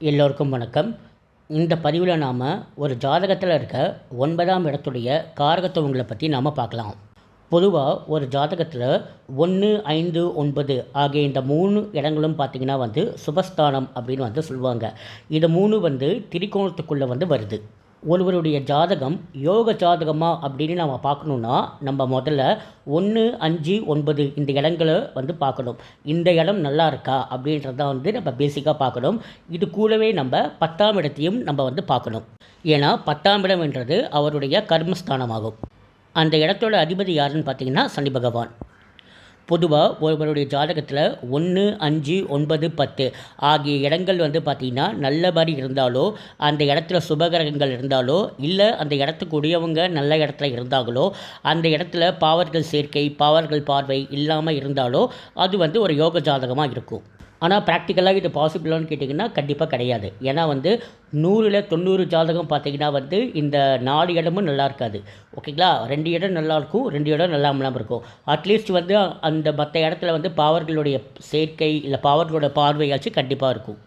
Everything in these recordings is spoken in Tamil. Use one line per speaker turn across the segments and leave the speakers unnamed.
எல்லோருக்கும் வணக்கம். இந்த பதிவில் நாம் ஒரு ஜாதகத்தில் இருக்க ஒன்பதாம் இடத்துடைய காரகத்துவங்களை பற்றி நாம் பார்க்கலாம். பொதுவாக ஒரு ஜாதகத்தில் ஒன்று ஐந்து ஒன்பது ஆகிய இந்த மூணு இடங்களும் பார்த்திங்கன்னா வந்து சுபஸ்தானம் அப்படின்னு வந்து சொல்லுவாங்க. இது மூணு வந்து திரிகோணத்துக்குள்ளே வந்து வருது. ஒருவருடைய ஜாதகம் யோக ஜாதகமா அப்படின்னு நம்ம பார்க்கணுன்னா நம்ம முதல்ல ஒன்று அஞ்சு ஒன்பது இந்த இடங்களை வந்து பார்க்கணும். இந்த இடம் நல்லா இருக்கா அப்படின்றத வந்து நம்ம பேசிக்காக பார்க்கணும். இது கூடவே நம்ம பத்தாம் இடத்தையும் நம்ம வந்து பார்க்கணும். ஏன்னா பத்தாம் இடம்ன்றது அவருடைய கர்மஸ்தானமாகும். அந்த இடத்தோட அதிபதி யாருன்னு பார்த்தீங்கன்னா சனி பகவான். பொதுவாக ஒருவருடைய ஜாதகத்தில் ஒன்று அஞ்சு ஒன்பது பத்து ஆகிய இடங்கள் வந்து பார்த்திங்கன்னா நல்ல மாதிரி இருந்தாலோ அந்த இடத்துல சுபகிரகங்கள் இருந்தாலோ இல்லை அந்த இடத்துக்குரியவங்க நல்ல இடத்துல இருந்தாங்களோ அந்த இடத்துல பாவர்கள் சேர்க்கை பாவர்கள் பார்வை இல்லாமல் இருந்தாலோ அது வந்து ஒரு யோக ஜாதகமாக இருக்கும். ஆனால் ப்ராக்டிக்கலாக இது பாசிபிளான்னு கேட்டிங்கன்னா கண்டிப்பாக கிடையாது. ஏன்னா வந்து நூறில் தொண்ணூறு ஜாதகம் பார்த்தீங்கன்னா வந்து இந்த நாலு இடமும் நல்லா இருக்காது. ஓகேங்களா? ரெண்டு இடம் நல்லா இருக்கும் ரெண்டு இடம் நல்லா இல்லாமல் இருக்கும். அட்லீஸ்ட் வந்து அந்த மற்ற இடத்துல வந்து பாவர்களுடைய சேர்க்கை இல்லை பாவர்களோட பார்வையாச்சும் கண்டிப்பாக இருக்கும்.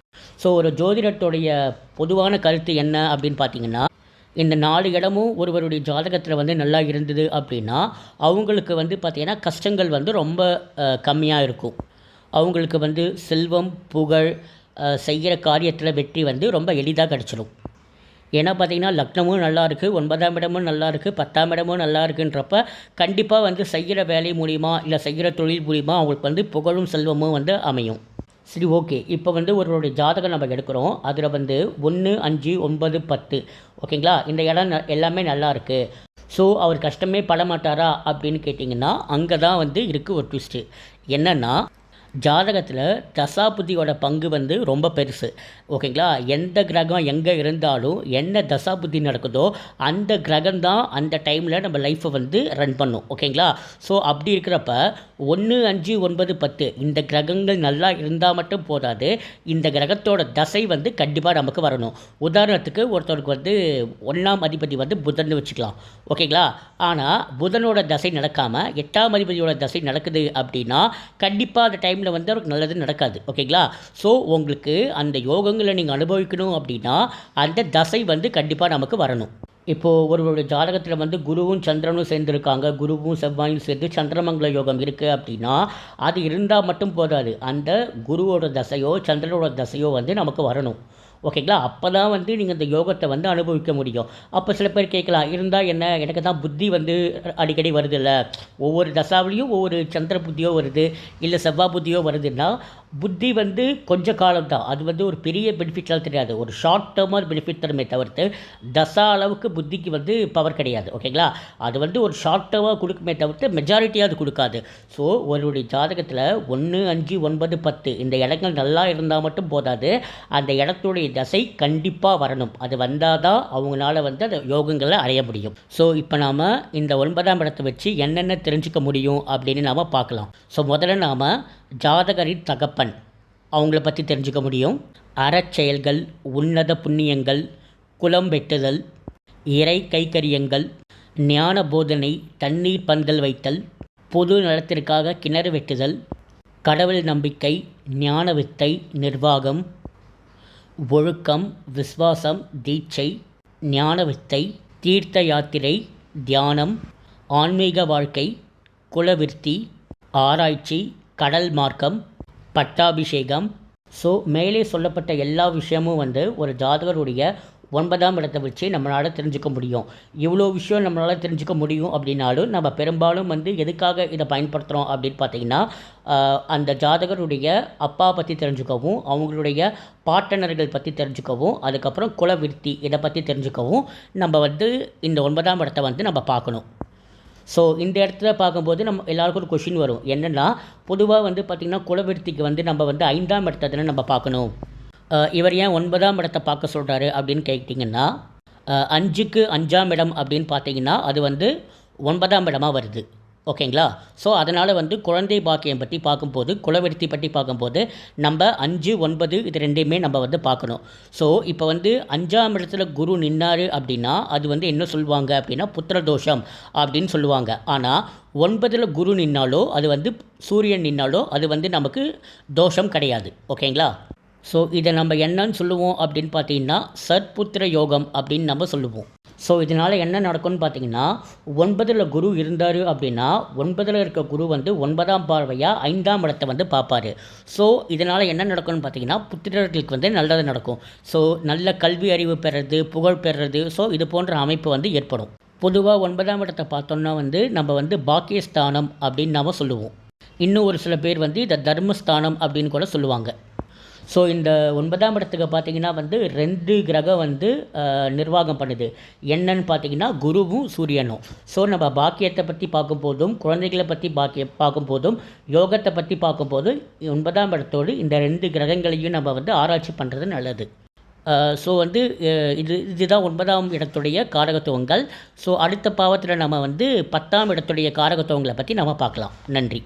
ஸோ ஒரு ஜோதிடத்துடைய பொதுவான கருத்து என்ன அப்படின்னு பார்த்தீங்கன்னா இந்த நாலு இடமும் ஒருவருடைய ஜாதகத்தில் வந்து நல்லா இருந்தது அப்படின்னா அவங்களுக்கு வந்து பார்த்திங்கன்னா கஷ்டங்கள் வந்து ரொம்ப கம்மியாக இருக்கும். அவங்களுக்கு வந்து செல்வம் புகழ் செய்கிற காரியத்தில் வெற்றி வந்து ரொம்ப எளிதாக கிடச்சிடும் ஏன்னா பார்த்திங்கன்னா லக்னமும் நல்லா இருக்குது ஒன்பதாம் இடமும் நல்லா இருக்குது பத்தாம் இடமும் நல்லா இருக்குன்றப்ப கண்டிப்பாக வந்து செய்கிற வேலை மூலிமா இல்லை செய்கிற தொழில் மூலிமா அவங்களுக்கு வந்து புகழும் செல்வமும் வந்து அமையும். சரி ஓகே. இப்போ வந்து ஒருவருடைய ஜாதகம் நம்ம எடுக்கிறோம். அதில் வந்து ஒன்று அஞ்சு ஒன்பது பத்து. ஓகேங்களா? இந்த இடம் ந- எல்லாமே நல்லா இருக்குது ஸோ அவர் கஷ்டமே பட மாட்டாரா அப்படின்னு கேட்டிங்கன்னா அங்கே தான் வந்து இருக்குது ஒரு ட்விஸ்ட்டு என்னென்னா ஜாதகத்தில் தசாபுத்தியோட பங்கு வந்து ரொம்ப பெருசு. ஓகேங்களா? எந்த கிரகம் எங்கே இருந்தாலும் என்ன தசாபுத்தி நடக்குதோ அந்த கிரகம் தான் அந்த டைமில் நம்ம லைஃப்பை வந்து ரன் பண்ணும். ஓகேங்களா? ஸோ அப்படி இருக்கிறப்ப ஒன்று அஞ்சு ஒன்பது பத்து இந்த கிரகங்கள் நல்லா இருந்தால் மட்டும் போதாது. இந்த கிரகத்தோட தசை வந்து கண்டிப்பாக நமக்கு வரணும். உதாரணத்துக்கு ஒருத்தருக்கு வந்து ஒன்றாம் அதிபதி வந்து புதன் வச்சுக்கலாம். ஓகேங்களா? ஆனால் புதனோட தசை நடக்காமல் எட்டாம் அதிபதியோட தசை நடக்குது அப்படின்னா கண்டிப்பாக அந்த டைம் டைமில் வந்து அவருக்கு நல்லது நடக்காது. ஓகேங்களா? ஸோ உங்களுக்கு அந்த யோகங்களை நீங்கள் அனுபவிக்கணும் அப்படின்னா அந்த தசை வந்து கண்டிப்பாக நமக்கு வரணும். இப்போது ஒருவருடைய ஜாதகத்தில் வந்து குருவும் சந்திரனும் சேர்ந்துருக்காங்க. குருவும் செவ்வாயும் சேர்ந்து சந்திரமங்கல யோகம் இருக்குது அப்படின்னா அது இருந்தால் மட்டும் போதாது. அந்த குருவோட தசையோ சந்திரனோட தசையோ வந்து நமக்கு வரணும். ஓகேங்களா? அப்போ தான் வந்து நீங்கள் இந்த யோகத்தை வந்து அனுபவிக்க முடியும். அப்போ சில பேர் கேட்கலாம் இருந்தால் என்ன? எனக்கு தான் புத்தி வந்து அடிக்கடி வருதுல்ல? ஒவ்வொரு தசாவிலையும் ஒவ்வொரு சந்திர புத்தியோ வருது இல்லை செவ்வாய் புத்தியோ வருதுன்னா புத்தி வந்து கொஞ்ச காலம் தான். அது வந்து ஒரு பெரிய பெனிஃபிட்லாம் தெரியாது. ஒரு ஷார்ட் டேர்மாக பெனிஃபிட் தருமே தவிர்த்து தசா அளவுக்கு புத்திக்கு வந்து பவர் கிடையாது. ஓகேங்களா? அது வந்து ஒரு ஷார்ட் டேர்மாக கொடுக்குமே தவிர்த்து மெஜாரிட்டியாக அது கொடுக்காது. ஸோ ஒருவருடைய ஜாதகத்தில் ஒன்று அஞ்சு ஒன்பது பத்து இந்த இடங்கள் நல்லா இருந்தால் மட்டும் போதாது. அந்த இடத்துடைய தசை கண்டிப்பாக வரணும். அது வந்தால் தான் அவங்களால வந்து அந்த யோகங்களை அடைய முடியும். ஸோ இப்போ நாம் இந்த ஒன்பதாம் இடத்தை வச்சு என்னென்ன தெரிஞ்சுக்க முடியும் அப்படின்னு நாம் பார்க்கலாம். ஸோ முதல்ல நாம் ஜாதகரின் தகப்பன். அவங்கள பற்றி தெரிஞ்சுக்க முடியும். அறச்செயல்கள் உன்னத புண்ணியங்கள் குலம் வெட்டுதல் இறை கைக்கரியங்கள் ஞான போதனை தண்ணீர் பந்தல் வைத்தல் பொது நலத்திற்காக கிணறு வெட்டுதல் கடவுள் நம்பிக்கை ஞான வித்தை நிர்வாகம் ஒழுக்கம் விஸ்வாசம் தீட்சை ஞான வித்தை தீர்த்த யாத்திரை தியானம் ஆன்மீக வாழ்க்கை குலவிருத்தி ஆராய்ச்சி கடல் மார்க்கம் பட்டாபிஷேகம். ஸோ மேலே சொல்லப்பட்ட எல்லா விஷயமும் வந்து ஒரு ஜாதகருடைய ஒன்பதாம் இடத்தை வச்சு நம்மளால் தெரிஞ்சுக்க முடியும். இவ்வளோ விஷயம் நம்மளால் தெரிஞ்சுக்க முடியும் அப்படின்னாலும் நம்ம பெரும்பாலும் வந்து எதுக்காக இதை பயன்படுத்துகிறோம் அப்படின்னு பார்த்தீங்கன்னா அந்த ஜாதகருடைய அப்பா பற்றி தெரிஞ்சுக்கவும் அவங்களுடைய பாட்டனர்கள் பற்றி தெரிஞ்சுக்கவும் அதுக்கப்புறம் குலவிருத்தி இதை பற்றி தெரிஞ்சுக்கவும் நம்ம வந்து இந்த ஒன்பதாம் இடத்தை வந்து நம்ம பார்க்கணும். ஸோ இந்த இடத்துல பார்க்கும்போது நம்ம எல்லாருக்கும் ஒரு கொஷின் வரும். என்னென்னா பொதுவாக வந்து பார்த்திங்கன்னா குலவிருத்திக்கு வந்து நம்ம வந்து ஐந்தாம் இடத்தை நம்ம பார்க்கணும். இவர் ஏன் ஒன்பதாம் இடத்தை பார்க்க சொல்கிறாரு அப்படின்னு கேட்டிங்கன்னா அஞ்சுக்கு அஞ்சாம் இடம் அப்படின்னு பார்த்தீங்கன்னா அது வந்து ஒன்பதாம் இடமாக வருது. ஓகேங்களா? ஸோ அதனால் வந்து குழந்தை பாக்கியம் பற்றி பார்க்கும்போது குலவெடுத்தி பற்றி பார்க்கும்போது நம்ம அஞ்சு ஒன்பது இது ரெண்டையுமே நம்ம வந்து பார்க்கணும். ஸோ இப்போ வந்து அஞ்சாம் இடத்துல குரு நின்னார் அப்படின்னா அது வந்து என்ன சொல்லுவாங்க அப்படின்னா புத்திர தோஷம் அப்படின்னு சொல்லுவாங்க. ஆனால் ஒன்பதில் குரு நின்னாலோ அது வந்து சூரியன் நின்னாலோ அது வந்து நமக்கு தோஷம் கிடையாது. ஓகேங்களா? ஸோ இதை நம்ம என்னன்னு சொல்லுவோம் அப்படின்னு பார்த்தீங்கன்னா சத்புத்திர யோகம் அப்படின்னு நம்ம சொல்லுவோம். ஸோ இதனால் என்ன நடக்கும்னு பார்த்தீங்கன்னா ஒன்பதில் குரு இருந்தார் அப்படின்னா ஒன்பதில் இருக்க குரு வந்து ஒன்பதாம் பார்வையாக ஐந்தாம் இடத்தை வந்து பார்ப்பார். ஸோ இதனால் என்ன நடக்கும்னு பார்த்தீங்கன்னா புத்திரர்களுக்கு வந்து நல்லது நடக்கும். ஸோ நல்ல கல்வி அறிவு பெறுறது புகழ் பெறுறது ஸோ இது போன்ற அமைப்பு வந்து ஏற்படும். பொதுவாக ஒன்பதாம் இடத்தை பார்த்தோம்னா வந்து நம்ம வந்து பாக்கியஸ்தானம் அப்படின்னு நாம் சொல்லுவோம். இன்னும் ஒரு சில பேர் வந்து இதை தர்மஸ்தானம் அப்படின்னு கூட சொல்லுவாங்க. ஸோ இந்த ஒன்பதாம் இடத்துக்கு பார்த்தீங்கன்னா வந்து ரெண்டு கிரகம் வந்து நிர்வாகம் பண்ணுது. என்னன்னு பார்த்தீங்கன்னா குருவும் சூரியனும். ஸோ நம்ம பாக்கியத்தை பற்றி பார்க்கும்போதும் குழந்தைகளை பற்றி பாக்கிய பார்க்கும்போதும் யோகத்தை பற்றி பார்க்கும்போதும் ஒன்பதாம் இடத்தோடு இந்த ரெண்டு கிரகங்களையும் நம்ம வந்து ஆராய்ச்சி பண்ணுறது நல்லது. ஸோ வந்து இது இதுதான் ஒன்பதாம் இடத்துடைய காரகத்துவங்கள். ஸோ அடுத்த பாவத்தில் நம்ம வந்து பத்தாம் இடத்துடைய காரகத்துவங்களை பற்றி நம்ம பார்க்கலாம். நன்றி.